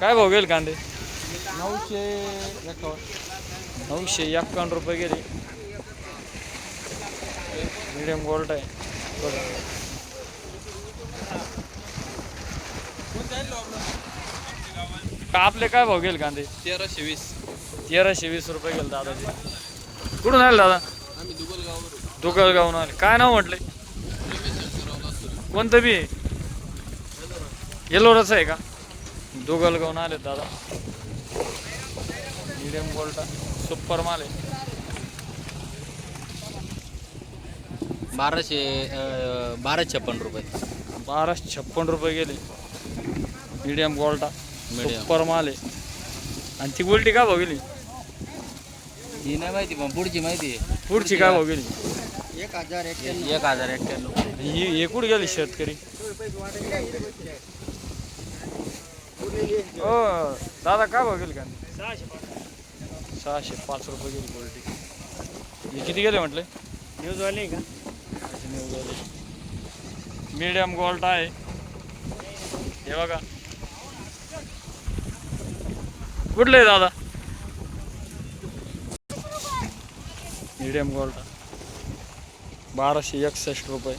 काय भाव गेले कांदे? नऊशे एकावन्न. नऊशे एक्कावन्न रुपये गेले. मिडियम गोल्ड आहे. बघा का आपले काय भाव गेले कांदे? तेराशे वीस. तेराशे वीस रुपये गेले दादाचे कुठून आले दादा? दुगलगावून आले. काय नाव म्हटले? कोणतं बी? येलोरच आहे का? दुगलगावून आले दादा. मिडियम गोल्टा सुपर माल आहे. बाराशे बारा छप्पन रुपये. बाराशे छप्पन रुपये गेले. Medium गोल्टा Medium. सुपर माल आहे. आणि ती गोल्टी काय भाव गेली? ही नाही माहिती पण पुढची माहिती आहे. पुढची काय भाव गेली? एक हजार एक हजार एक्क्याण्णव. ही हे कुठे गेली शेतकरी? ओ दादा काय भाव गेली का सहाशे पाच रुपये गेली गोल्टी हे किती गेले म्हटले? न्यूजवाले का? मीडियम गोल्ट आहे. हे बघा. कुठले दादा? मीडियम गोल्ट बाराशे एकसष्ट रुपये.